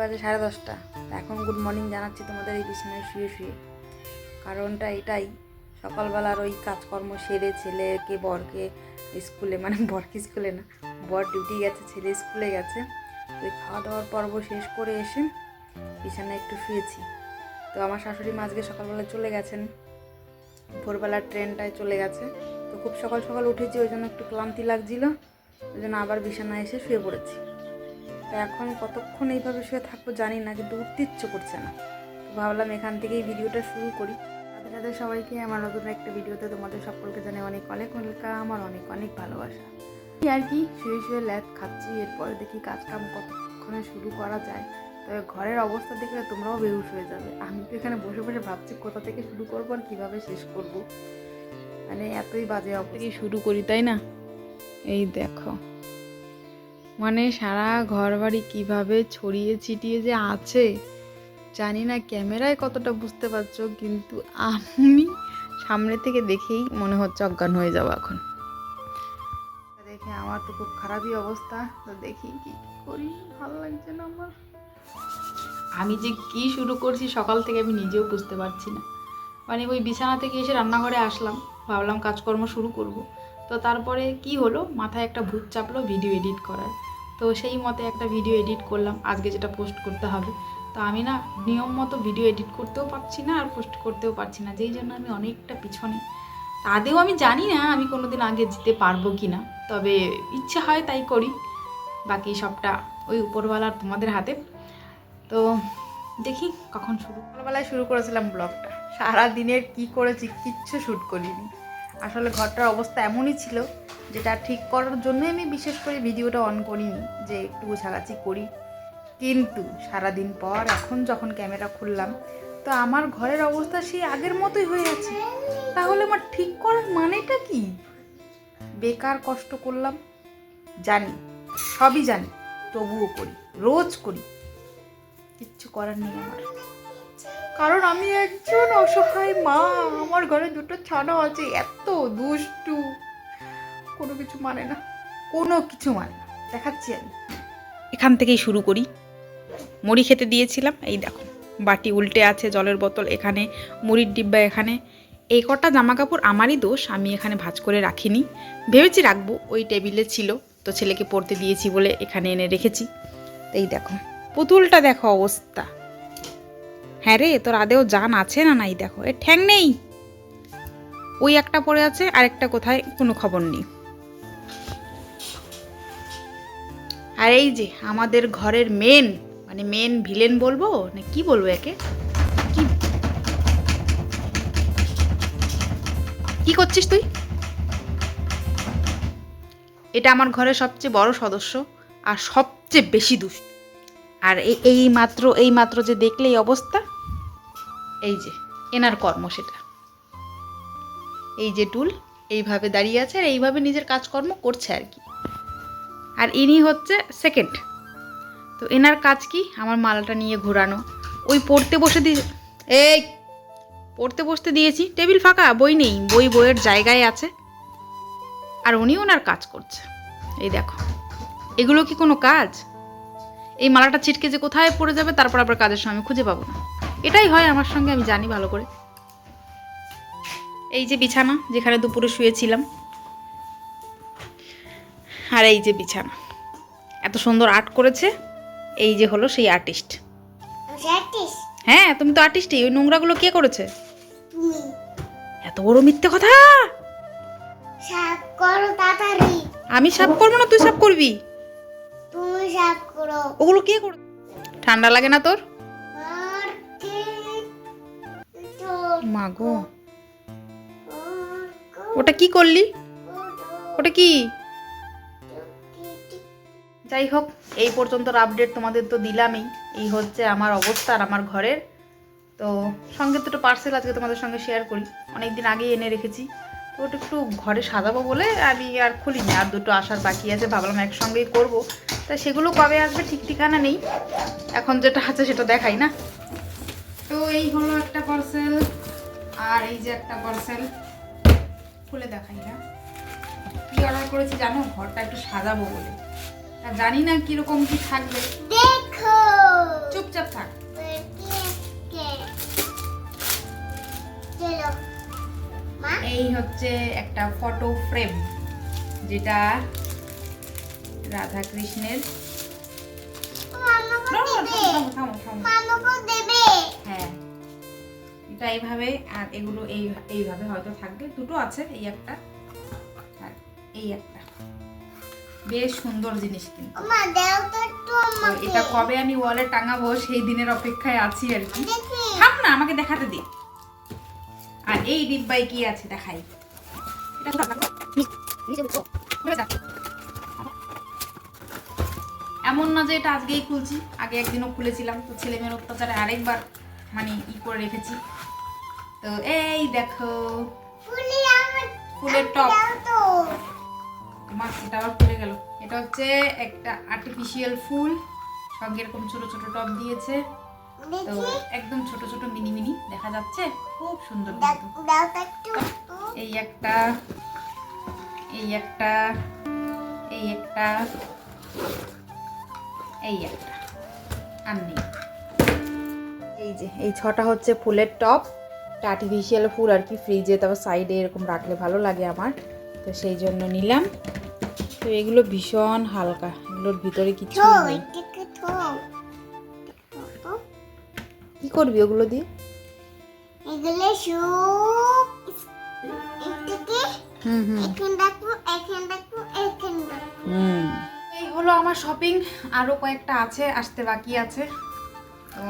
বাজে সাড়ে দশটা। এখন গুড মর্নিং জানাচ্ছি তোমাদের এই বিছানায় শুয়ে শুয়ে। কারণটা এটাই সকালবেলার ওই কাজকর্ম সেরে ছেলেকে, বরকে স্কুলে মানে বরকে স্কুলে না, বর ডিউটি গেছে, ছেলে স্কুলে গেছে। এই খাওয়া দাওয়ার পর্ব শেষ করে এসে বিছানায় একটু শুয়েছি। তো আমার শাশুড়ি মা আজকে সকালবেলা চলে গেছেন। ভোরবেলার ট্রেনটায় চলে গেছে। তো খুব সকাল সকাল উঠেছি, ওই জন্য একটু ক্লান্তি লাগছিল। ওই জন্য আবার বিছানায় এসে শুয়ে পড়েছি। তো এখন কতক্ষণ এইভাবে শুয়ে থাকব জানি না কিন্তু উঠতে ইচ্ছে করছে না। তো ভাবলাম এখান থেকেই ভিডিওটা শুরু করি। তাদের সাথে সবাইকে আমার নতুন একটা ভিডিওতে তোমাদের সকলকে জানে অনেক অনেক ওয়েলকাম আমার অনেক অনেক ভালোবাসা। আর কি শুয়ে শুয়ে ল্যাদ খাচ্ছি এরপরে দেখি কাজ কাম কতক্ষণে শুরু করা যায়। তবে ঘরের অবস্থা দেখলে তোমরাও বেহুশ হয়ে যাবে। আমি তো এখানে বসে বসে ভাবছি কোথা থেকে শুরু করব আর কীভাবে শেষ করব। মানে এতই বাজে অবস্থা। শুরু করি তাই না? এই দেখো। মানে সারা ঘর বাড়ি কীভাবে ছড়িয়ে ছিটিয়ে যে আছে, জানি না ক্যামেরায় কতটা বুঝতে পারছ, কিন্তু আমি সামনে থেকে দেখেই মনে হচ্ছে অজ্ঞান হয়ে যাব এখন। দেখে আমার তো খুব খারাপই অবস্থা, তো দেখি কি করি, ভালো লাগছে না আমার। আমি যে কি শুরু করছি সকাল থেকে আমি নিজেও বুঝতে পারছি না। মানে ওই বিছানা থেকে এসে রান্নাঘরে আসলাম, ভাবলাম কাজকর্ম শুরু করব। তো তারপরে কি হলো, মাথায় একটা ভূত চাপলো ভিডিও এডিট করার। তো সেই মতে একটা ভিডিও এডিট করলাম। আজকে যেটা পোস্ট করতে হবে। তো আমি না নিয়ম মতো ভিডিও এডিট করতেও পারছি না আর পোস্ট করতেও পারছি না। যেই জন্য আমি অনেকটা পিছনে। আদেও আমি জানি না আমি কোনো দিন আগে যেতে পারব কি না। তবে ইচ্ছে হয় তাই করি। বাকি সবটা ওই উপরওয়ালার তোমাদের হাতে। তো দেখি কখন শুরু। সকালবেলায় শুরু করেছিলাম ব্লগটা। সারা দিনের কি করেছি কিচ্ছু শ্যুট করিনি। আসলে ঘরটার অবস্থা এমনই ছিল যেটা ঠিক করার জন্যই আমি বিশেষ করে ভিডিওটা অন করিনি, যে একটু গোছাগাছি করি। কিন্তু সারাদিন পর এখন যখন ক্যামেরা খুললাম, তো আমার ঘরের অবস্থা সেই আগের মতোই হয়ে আছে তাহলে আমার ঠিক করার মানেটা কি? বেকার কষ্ট করলাম, জানি, সবই জানি, তবুও করি, রোজ করি, কিচ্ছু করার নেই আমার। কারণ আমি একজন অসহায় মা, আমার ঘরে দুটো ছানা আছে, এত দুষ্টু। কোনো কিছু মানে না। কোনো কিছু মানে না। দেখাচ্ছি আমি। এখান থেকেই শুরু করি। মুড়ি খেতে দিয়েছিলাম। এই দেখো, বাটি উল্টে আছে জলের বোতল এখানে, মুড়ির ডিব্বা এখানে। এই কটা জামা কাপড় আমারই দোষ, আমি এখানে ভাজ করে রাখিনি। ভেবেছি রাখব, ওই টেবিলে ছিল, তো ছেলেকে পড়তে দিয়েছি বলে এখানে এনে রেখেছি। এই দেখো, পুতুলটা দেখো অবস্থা। হ্যাঁ রে, তোর আদেও জান আছে না নাই দেখো? এ ঠ্যাং নেই। ওই একটা পড়ে আছে, আরেকটা কোথায়? কোনো খবর নেই। আর এই যে আমাদের ঘরের মেন মানে মেন ভিলেন বলব? না কি বলব একে? কি? করছিস তুই? এটা আমার ঘরের সবচেয়ে বড় সদস্য আর সবচেয়ে বেশি দুষ্ট। আর এই মাত্র এই মাত্র যে দেখলে এই অবস্থা, এই যে, এনার কর্ম সেটা। এই যে টুল, এইভাবে দাঁড়িয়ে আছে আর এইভাবে নিজের কাজকর্ম করছে আর কি। আর ইনি হচ্ছে সেকেন্ড তো এনার কাজ কি? আমার মালাটা নিয়ে ঘোরানো। ওই পড়তে বসে দিয়ে এই, পড়তে বসতে দিয়েছি। টেবিল ফাঁকা, বই নেই। বই বইয়ের জায়গায় আছে। আর উনি ওনার কাজ করছে। এই দেখো। এগুলো কি কোনো কাজ? এই মালাটা ছিটকে যে কোথায় পড়ে যাবে, তারপর আবার কাজের সময় খুঁজে পাবো না। এটাই হয় আমার সঙ্গে, আমি জানি ভালো করে। এই যে বিছানা, যেখানে দুপুরে শুয়েছিলাম। আর এই যে বিছানা। এত সুন্দর আর্ট করেছে এই যে হলো সেই আর্টিস্ট হ্যাঁ তুমি তো আর্টিস্টই ওই নোংরাগুলো কে করেছে? এত বড় মিথ্যে কথা? আমি সাফ করব না তুই সাফ করবি? তুমি সাফ করো। ওগুলো কে করে? ঠান্ডা লাগে না তোর? আর ঠিক তো মা গো। ওটা কি করলি? ওটা কি? যাই হোক এই পর্যন্ত আপডেট তোমাদের তো দিলামই। এই হচ্ছে আমার অবস্থা আর আমার ঘরের। তো সঙ্গে দুটো পার্সেল আজকে তোমাদের সঙ্গে শেয়ার করি। অনেক দিন আগেই এনে রেখেছি। তো ওটা একটু ঘরে সাজাবো বলে আমি আর খুলিনি। আর দুটো আসার বাকি আছে, ভাবলাম একসঙ্গেই করব। তা সেগুলো কবে আসবে ঠিক ঠিকানা নেই। এখন যেটা আছে সেটা দেখাই না। তো এই হলো একটা পার্সেল আর এই যে একটা পার্সেল খুলে দেখাই না। কি অর্ডার করেছি জানো? ঘরটা একটু সাজাবো বলে। তা জানি না কীরকম কি থাকবে। দেখো। চুপচাপ থাক। এই হচ্ছে একটা ফটো ফ্রেম যেটা রাধা কৃষ্ণের হ্যাঁ। এটা এইভাবে আর এগুলো এই এইভাবে হয়তো থাকবে। দুটো আছে এই একটা। আর এই একটা। বেশ সুন্দর জিনিস কিন্তু। এটা কবে আমি ওয়ালে টাঙাবো সেই দিনের অপেক্ষায় আছি আর কি। দেখি। থাম না আমাকে দেখাতে দে। আর এই ডিব্বায় কি আছে দেখাই। এমন না যে এটা আজকেই খুলছি। আগে একদিনও খুলেছিলাম। তো ছেলে মেয়ের অত্যাচারে আরেকবার মানে ই করে রেখেছি। তো এই দেখো। ফুলের টপ। আমার এটা আবার খুলে গেল। এটা হচ্ছে একটা আর্টিফিশিয়াল ফুল। সঙ্গে এরকম ছোট ছোট টপ দিয়েছে। তো একদম ছোট ছোট মিনি মিনি দেখা যাচ্ছে। খুব সুন্দর এই একটা এই একটা এই একটা এই একটা। আর নেই। এই যে এই ছটা হচ্ছে ফুলের টপ আর্টিফিশিয়াল ফুল আর কি ফ্রিজে তারপর সাইডে এরকম রাখলে ভালো লাগে আমার। তো সেই জন্য নিলাম। তো এগুলো ভীষণ হালকা এগুলোর ভিতরে কিছু নেই। কি করবি ওগুলো দিয়ে? এগুলো সব এটাকে হুম হুম। এখানে রাখব এখানে রাখব এখানে রাখব। হুম। এই হলো আমার শপিং আরও কয়েকটা আছে আসতে বাকি আছে। তো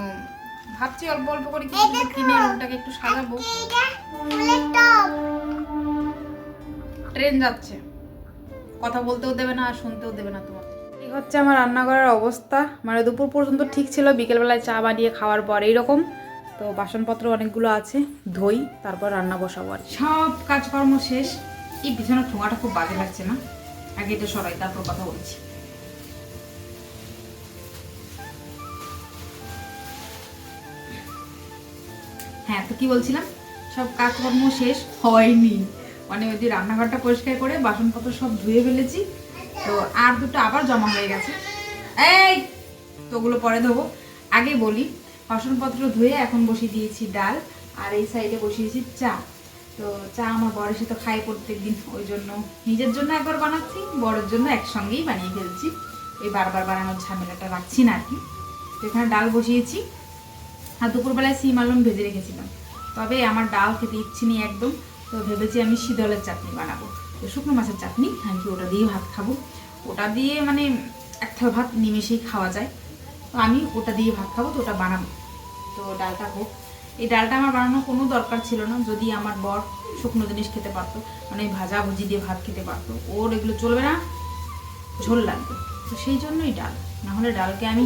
ভাবছি অল্প অল্প করে কিছু কিনে রুমটাকে একটু সাজাবো। ট্রেন যাচ্ছে। কথা বলতেও দেবে না আর শুনতেও দেবে না তোমাকে। এই হচ্ছে আমার রান্নাঘরের অবস্থা। মানে দুপুর পর্যন্ত ঠিক ছিল বিকেলবেলায় চা বানিয়ে খাওয়ার পর এইরকম। তো বাসনপত্র অনেকগুলো আছে ধই তারপর রান্না বসাবো আর সব কাজকর্ম শেষ। এই বিছানার ঠোঙাটা খুব বাজে লাগছে না? আগে এটা সরাই তারপর কথা বলছি। হ্যাঁ তো কি বলছিলাম? সব কাজকর্ম শেষ। হয়নি। মানে ওই যে রান্নাঘরটা পরিষ্কার করে বাসনপত্র সব ধুয়ে ফেলেছি। তো আর দুটো আবার জমা হয়ে গেছে। এই তো ওগুলো পরে দেবো আগে বলি, বাসনপত্র ধুয়ে এখন বসিয়ে দিয়েছি ডাল, আর এই সাইডে বসিয়েছি চা। তো চা আমার বরের সাথে খাই প্রত্যেক দিন ওই জন্য নিজের জন্য একবার বানাচ্ছি, বরের জন্য একসঙ্গেই বানিয়ে ফেলছি। ওই বারবার বানানোর ঝামেলাটা রাখছি না আর কি। তো এখানে ডাল বসিয়েছি, আর দুপুরবেলায় সিম আলুম ভেজে রেখেছিলাম। তবে আমার ডাল খেতে ইচ্ছে নেই একদম। তো ভেবেছি আমি শীতলের চাটনি বানাবো। তো শুকনো মাছের চাটনি আমি কি ওটা দিয়ে ভাত খাব? ওটা দিয়ে মানে এক থাল ভাত নিমেষেই খাওয়া যায়। তো আমি ওটা দিয়ে ভাত খাব তো ওটা বানাবো। তো ডালটা হোক। এই ডালটা আমার বানানোর কোনো দরকার ছিল না যদি আমার বর শুকনো জিনিস খেতে পারতো মানে ভাজা ভুজি দিয়ে ভাত খেতে পারতো ওর এগুলো চলবে না ঝোল লাগবে। তো সেই জন্যই ডাল। না হলে ডালকে আমি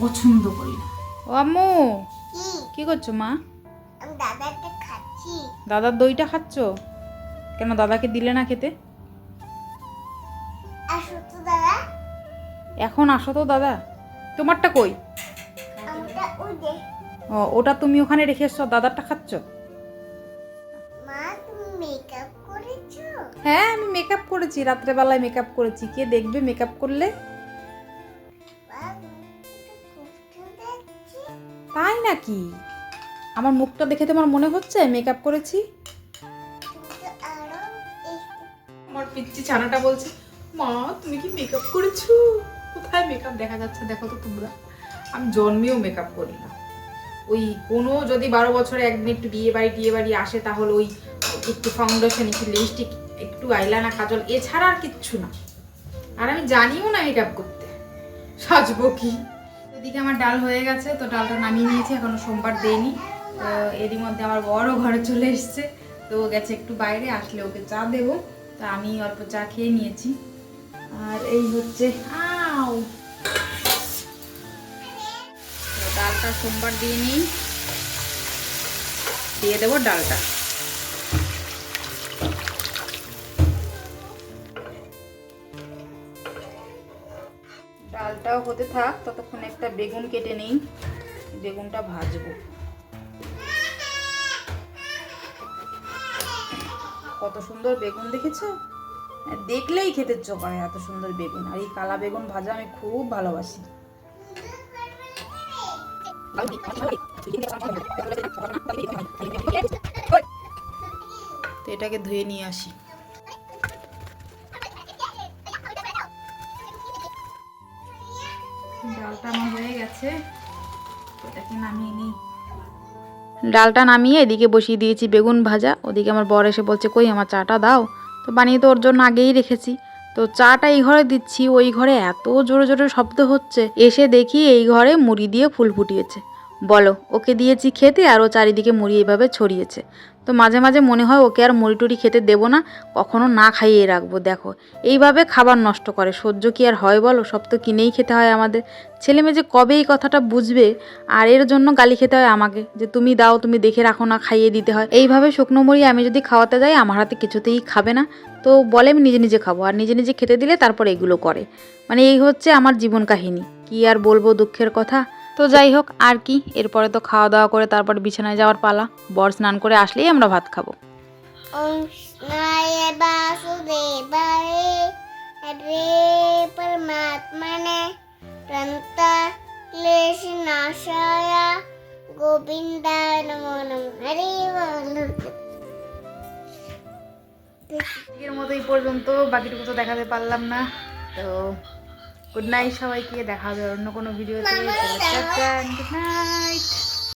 পছন্দ করি না। ও আম্মু কি? কি করছ মা? দাদার দইটা খাচ্ছ? কেন দাদাকে দিলে না খেতে? এখন আসো তো দাদা। তোমারটা কই? ও ওটা তুমি ওখানে রেখে এসছো দাদারটা খাচ্ছ? হ্যাঁ আমি মেকআপ করেছি রাত্রেবেলায় মেকআপ করেছি। কে দেখবে মেকআপ করলে? তাই নাকি? আমার মুখটা দেখে তোমার মনে হচ্ছে? মেকআপ করেছি? আমার পিচ্ছি ছানাটা বলছে, মা, তুমি কি মেকআপ করেছ? কোথায় মেকআপ দেখা যাচ্ছে? দেখো তো তোমরা। আমি জন্মেও মেকআপ করি না। ওই কোনো যদি বারো বছরে একদিন একটু বিয়ে বাড়ি টিয়ে বাড়ি আসে, তাহলে ওই একটু ফাউন্ডেশন একটু লিপস্টিক একটু আইলানা কাজল, এছাড়া আর কিচ্ছু না। আর আমি জানিও না মেকআপ করতে। সাজবো কি? এদিকে আমার ডাল হয়ে গেছে, তো ডালটা নামিয়ে নিয়েছি, এখনও সোমবার দেয়নি তো এরই মধ্যে আমার বড় ঘরে চলে এসছে। তো ও গেছে একটু বাইরে, আসলে ওকে চা দেবো। তা আমি অল্প চা খেয়ে নিয়েছি। আর এই হচ্ছে আও ডালটা সোমবার দিয়ে নিই। দিয়ে দেবো ডালটা। ডালটাও হতে থাক, ততক্ষণ একটা বেগুন কেটে নেই। বেগুনটা ভাজবো। কত সুন্দর বেগুন দেখেছ? দেখলেই খেতে চোখ হয় এত সুন্দর বেগুন। আর এই কালা বেগুন ভাজা আমি খুব ভালোবাসি। তো এটাকে ধুয়ে নিয়ে আসি। ডালটা আমার হয়ে গেছে। এটাকে নামিয়ে নিই। ডালটা নামিয়ে এদিকে বসিয়ে দিয়েছি বেগুন ভাজা। ওদিকে আমার বর এসে বলছে, কই, আমার চাটা দাও। তো বানিয়ে তো ওর জন্য আগেই রেখেছি। তো চাটা এই ঘরে দিচ্ছি। ওই ঘরে এত জোরে জোরে শব্দ হচ্ছে। এসে দেখি এই ঘরে মুড়ি দিয়ে ফুল ফুটিয়েছে। বলো, ওকে দিয়েছি খেতে আর ও চারিদিকে মুড়ি এভাবে ছড়িয়েছে। তো মাঝে মাঝে মনে হয় ওকে আর মুড়ি টুড়ি খেতে দেবো না, কখনো না খাইয়ে রাখব, দেখো। এইভাবে খাবার নষ্ট করে, সহ্য কি আর হয় বলো? সব তো কিনেই খেতে হয় আমাদের। ছেলে মেয়ে যে কবে এই কথাটা বুঝবে? আর এর জন্য গালি খেতে হয় আমাকে, যে তুমি দাও, তুমি দেখে রাখো না, খাইয়ে দিতে হয়। এইভাবে শুকনো মুড়ি আমি যদি খাওয়াতে যাই, আমার হাতে কিছুতেই খাবে না। তো বলে আমি নিজে নিজে খাব, আর নিজে নিজে খেতে দিলে তারপর এগুলো করে। মানে এই হচ্ছে আমার জীবন কাহিনী। কি আর বলব দুঃখের কথা? তো যাই হোক আর কি? এরপরে তো খাওয়া দাওয়া করে তারপর বিছানায় যাওয়ার পালা। বর স্নান করে আসলেই আমরা ভাত খাব। ওম কৃষ্ণায় বাসুদেবায় হরে পরমাত্মনে প্রন্ত ক্লেশ নাশায় গোবিন্দায় নমো নমঃ হরি বল। আজকের মতো এই পর্যন্ত বাকিটুকু তো দেখাতে পারলাম না। তো গুড নাইট সবাইকে। দেখা হবে অন্য কোনো ভিডিওতে। Good night